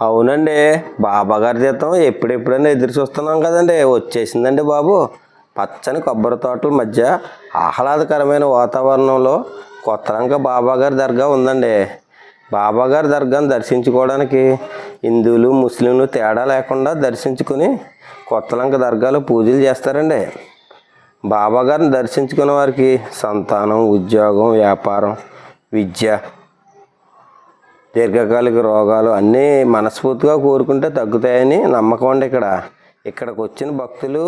అవునండి. బాబాగారి జీతం ఎప్పుడెప్పుడైనా ఎదురు చూస్తున్నాం కదండి. వచ్చేసిందండి బాబు. పచ్చని కొబ్బరి తోటల మధ్య ఆహ్లాదకరమైన వాతావరణంలో కొత్తలంక బాబాగారి దర్గా ఉందండి. బాబాగారి దర్గాను దర్శించుకోవడానికి హిందువులు ముస్లింలు తేడా లేకుండా దర్శించుకుని కొత్తలంక దర్గాలో పూజలు చేస్తారండి. బాబాగారిని దర్శించుకున్న వారికి సంతానం ఉద్యోగం వ్యాపారం విద్య దీర్ఘకాలిక రోగాలు అన్నీ మనస్ఫూర్తిగా కోరుకుంటే తగ్గుతాయని నమ్మకం అండి ఇక్కడ. ఇక్కడికి వచ్చిన భక్తులు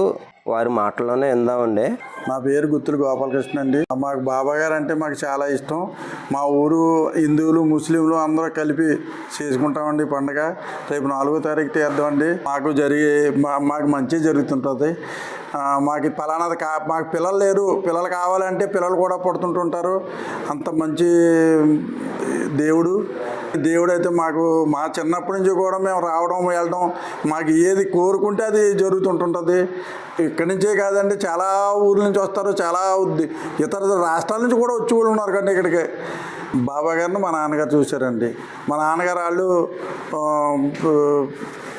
వారి మాటల్లోనే ఇందామండి నా పేరు గుత్తులు గోపాలకృష్ణ అండి. మాకు బాబా గారు అంటే మాకు చాలా ఇష్టం. మా ఊరు హిందువులు ముస్లింలు అందరూ కలిపి చేసుకుంటామండి ఈ పండగ. రేపు నాలుగో తారీఖు తీద్దామండి మాకు జరిగే మా మాకు మంచి జరుగుతుంటుంది. మాకు ఫలానాది కా మాకు పిల్లలు లేరు. పిల్లలు కావాలంటే పిల్లలు కూడా పుడుతుంటుంటారు. అంత మంచి దేవుడు. దేవుడైతే మాకు మా చిన్నప్పటి నుంచి కూడా మేము రావడం వెళ్ళడం మాకు ఏది కోరుకుంటే అది జరుగుతుంటుంటుంది. ఇక్కడి నుంచే కాదండి చాలా ఊర్ల నుంచి వస్తారు చాలా ఇతర రాష్ట్రాల నుంచి కూడా వచ్చి వాళ్ళు ఉన్నారు కండి ఇక్కడికి. బాబా గారిని మా నాన్నగారు చూశారండి. మా నాన్నగారు వాళ్ళు ఆ,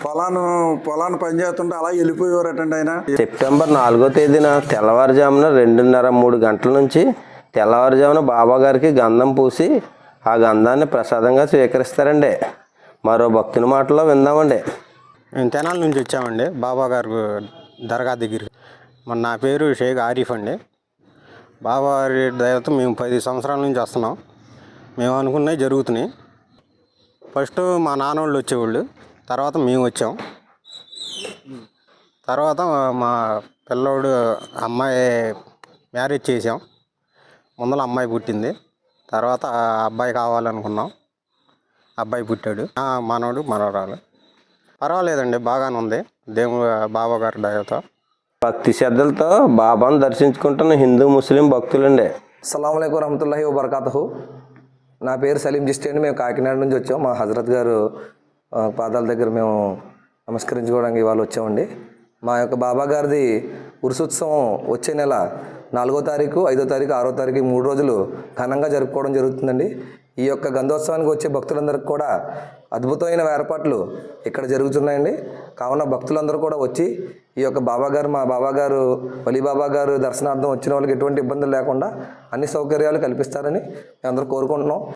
పొలాను పొలాన్ని పనిచేస్తుంటే అలా వెళ్ళిపోయేవారటండి ఆయన. సెప్టెంబర్ నాలుగో తేదీన తెల్లవారుజామున రెండున్నర మూడు గంటల నుంచి తెల్లవారుజామున బాబా గారికి గంధం పూసి ఆ గంధాన్ని ప్రసాదంగా స్వీకరిస్తారండి. మరో భక్తుని మాటలో విందామండి. మేము తెనాల నుంచి వచ్చామండి. బాబా గారు దర్గా దగ్గర మన నా పేరు షేక్ ఆరిఫ్ అండి. బాబా గారి దయతో మేము పది సంవత్సరాల నుంచి వస్తున్నాం. మేము అనుకున్నవి జరుగుతున్నాయి. ఫస్ట్ మా నాన్నోళ్ళు వచ్చేవాళ్ళు. తర్వాత మేము వచ్చాం. తర్వాత మా పిల్లోడు అమ్మాయి మ్యారేజ్ చేసాం ముందల అమ్మాయి పుట్టింది. తర్వాత అబ్బాయి కావాలనుకున్నాం. అబ్బాయి పుట్టాడు. ఆ, మనవడు మనవరాలు. పర్వాలేదండి బాగానే ఉంది. దేవుడు బాబా గారి దయతో. భక్తి శ్రద్ధలతో బాబాను దర్శించుకుంటున్న హిందూ ముస్లిం భక్తులండి. అస్సలం వరహమతుల్లాహి వబర్కాతహు. నా పేరు సలీం జిస్టి అండి. మేము కాకినాడ నుంచి వచ్చాం. మా హజరత్ గారు పాదాల దగ్గర మేము నమస్కరించుకోవడానికి ఇవాళ వచ్చామండి. మా యొక్క బాబా గారిది ఉరుసోత్సవం వచ్చే నెల నాలుగో తారీఖు ఐదో తారీఖు ఆరో తారీఖు మూడు రోజులు ఘనంగా జరుపుకోవడం జరుగుతుందండి. ఈ యొక్క గంధోత్సవానికి వచ్చే భక్తులందరికీ కూడా అద్భుతమైన ఏర్పాట్లు ఇక్కడ జరుగుతున్నాయండి. కావున భక్తులందరూ కూడా వచ్చి ఈ యొక్క బాబాగారు మా బాబా గారు బాబా గారు దర్శనార్థం వచ్చిన వాళ్ళకి ఎటువంటి ఇబ్బందులు లేకుండా అన్ని సౌకర్యాలు కల్పిస్తారని మేము అందరూ కోరుకుంటున్నాం.